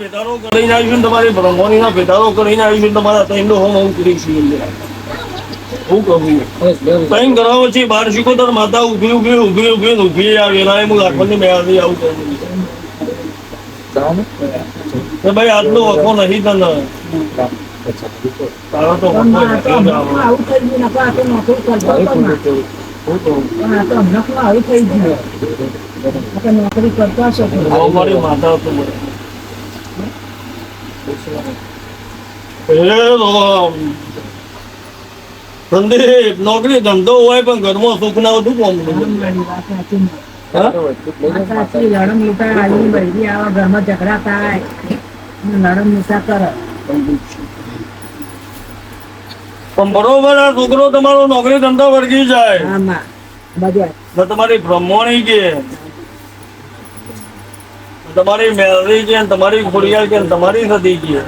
ભેટારો કરીને આવીશું તમારી બ્રહ્મણીના ભેટારો કરીને આવીશું તમારા ત્રણનો હોમ હું કરીશું હું કહું ત્રણ કરાવો છે બાર શીખોતર માતા ઊભી ઊભી ઊભી ઊભી ને ઊભી આ લાખોની મેળવી આવું કહું ભાઈ આટલો વખો નહીં તને. તારો તો નકર આ તો નોકરી કરતો મારી માતા સંદીપ નોકરી ધંધો હોય પણ ઘરમાં સુખ ના હતું કોમ મારી વાત સાચી ને. હા વાત સાચી. લડમ લૂંટા આવીને બૈરી આવે, ઘરમાં ઝઘડા થાય લડમ લૂંટા કરે પણ બરોબર આ છોકરો તમારો નોકરી ધંધો વર્ગી જાય તમારી બ્રહ્મણી કે તમારી મેલરી છે તમારી ખોડિયાર છે તમારી સતી છે.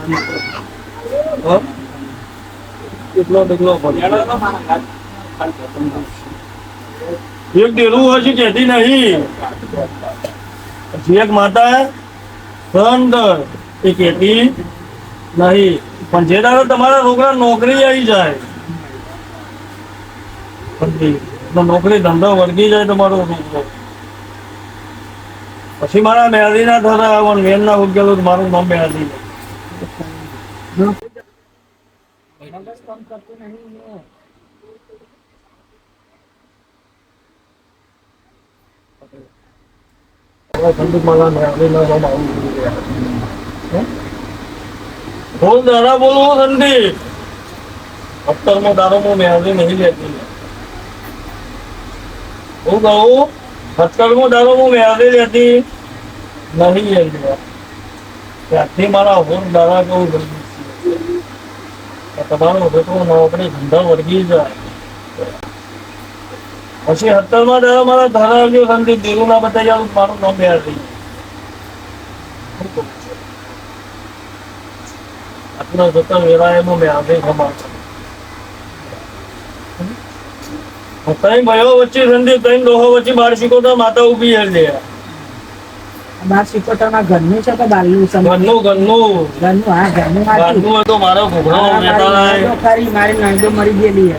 એક ડેલું હોય છે, કહેતી નહીં. એક માતા સંત એ કહેતી નહીં. પણ જે દાદા તમારા છોકરા નોકરી આવી જાય નોકરી ધંધો વળગી જાય તમારો છોકરો. પછી મારા મેહદી ના થતા પણ વેન ના ઉકેલો તો મારું નામ મેહદી? બોલ દાડા બોલવો સંદીપ અત્તરમાં દારૂમાં મેહદી નહીં લેતી હું કહું સત્તરમાં હું મેહદી હતી નહીં લેતી ત્યાંથી મારા હોર દાડા કેવું જલ્દી તમારો છોકરો નોકરી ધંધા વળગી જાય. પછી હત્તરમાં દાડા મારા ધારાવ્યો સંધી દેરું ના બતાવી મારું નામ મેળવી આટલો જતો વેરાયમાં મેં આવે ખબર ત્રણ ભાઈઓ વચ્ચે સંધી ત્રણ ડોહો વચ્ચે બાર શીખોતા માતા ઊભી હશે બાર સિકોતરમાં ઘરનું છે કે બહારનું છે? ઘરનું ઘરનું. ઘરનું હા ઘરનું. ઘરનું હોય તો મારો ઘોઘરો વેતા ખરી, મારી નણંદો મરી ગયેલી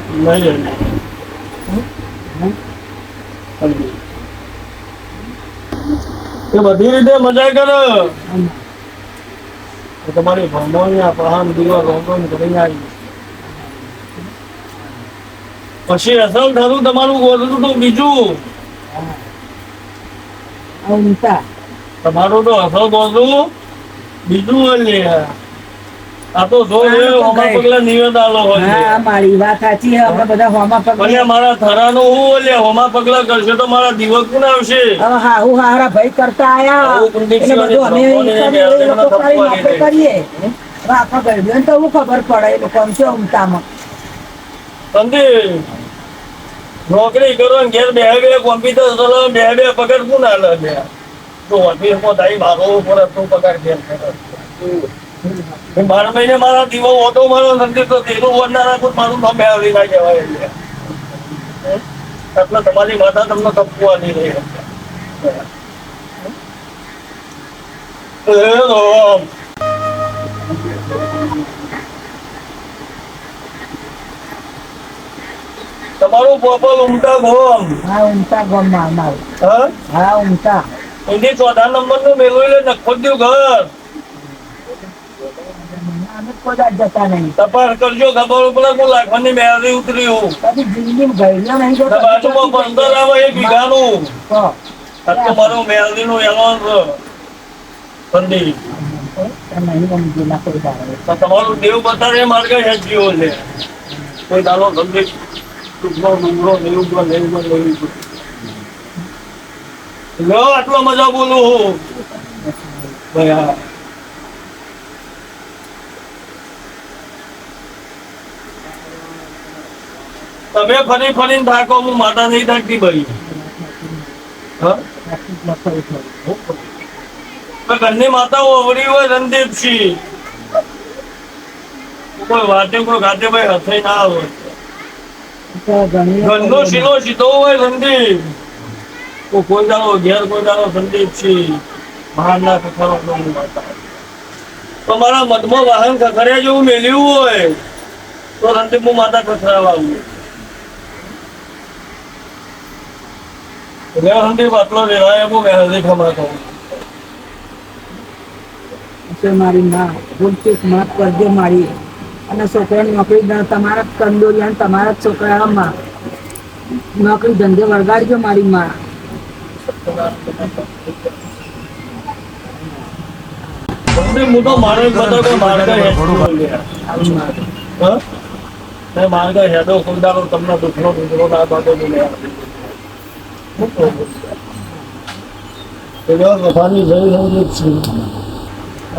હતી. એ બધી રીતે મજા કર. તમારી ભણવાની આ પહાણ દીવા રોંધણ કરી આવી. પછી અસલ થતું તમારું ગોતતું તો બીજું. હા. તમારું તો અસલ ગોતવું બીજું લે. આ તો જો હોમા પગલા નિવેદ આલો હોય હા મારી વાત સાચી આપણે બધા હોમા પગ ભલે મારા થરાનું હું લે હોમા પગલા કરશે તો મારા દિવસ કોણ આવશે? હવે હાહુ હારા ભાઈ કરતા આયા. એટલે બધું અમે કરીએ, લોકો આપણે કરીએ. આપણા ગરબીઓને તો શું ખબર પડે? એ લોકો આમ છે નોકરી કરો ને ઘેર બે બે કોમ્પ્યુટર ચલાવો બે બે પગાર કોણ આલે બે? તો ઓફિસમાં થાય મારો ઉપર તું પગાર ઘેર કરે. બાર મહિને મારા દીવો ઓટો મારો નથી તો તેનું વરના રાખું મારું નામ બે આવી ના કહેવાય એટલે એટલે તમારી માતા તમને કપવાની રહી એ રામ. તમારું પોપલ ઉમટા ગોમ. હા ઉમટા ગોમમાં અમારું. હા? હા ઉમટા એની ચોથા નંબરનું મેળવી લે નખો દ્યું ઘર. તપાસ કરજો ખબર લાખવાની મેળવી બાજુમાં પંદર આવે એક વીઘાનું. મારું મેળવી નું એલોન્સ તમારું દેવ બધા માર્ગે હેચ્યો છે. કોઈ દાલો સંદીપ આટલો મજા બોલું તમે ફરી ફરીને થાકો, હું માતા નહીં થાકતી ભાઈ ઘરની માતાઓ અવળી હોય, રણદીપસિંહ. કોઈ વાતે કોઈ ગાતે ભાઈ હથે ના ઘણી ઘરનો શીલો સીધો હોય સંદીપ. કોઈ દાડો, ઘેર કોઈ દાડો સંદીપસિંહ ના કથારો માતા તો મારા મધમાં વાહન ખખડ્યા જેવું મેલ્યું હોય, તો રણદીપમાં માતા ખખડાવા આવું. હું છે મારી માફ કરજો મારી. અને છોકરાની નોકરી તમારા જ કંદોરી અને તમારા જ છોકરામાં નોકરી ધંધે વળગાડજો મારી માં. તમને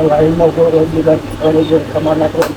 అలాగే మాకు రోజు రోజు సమానత్వం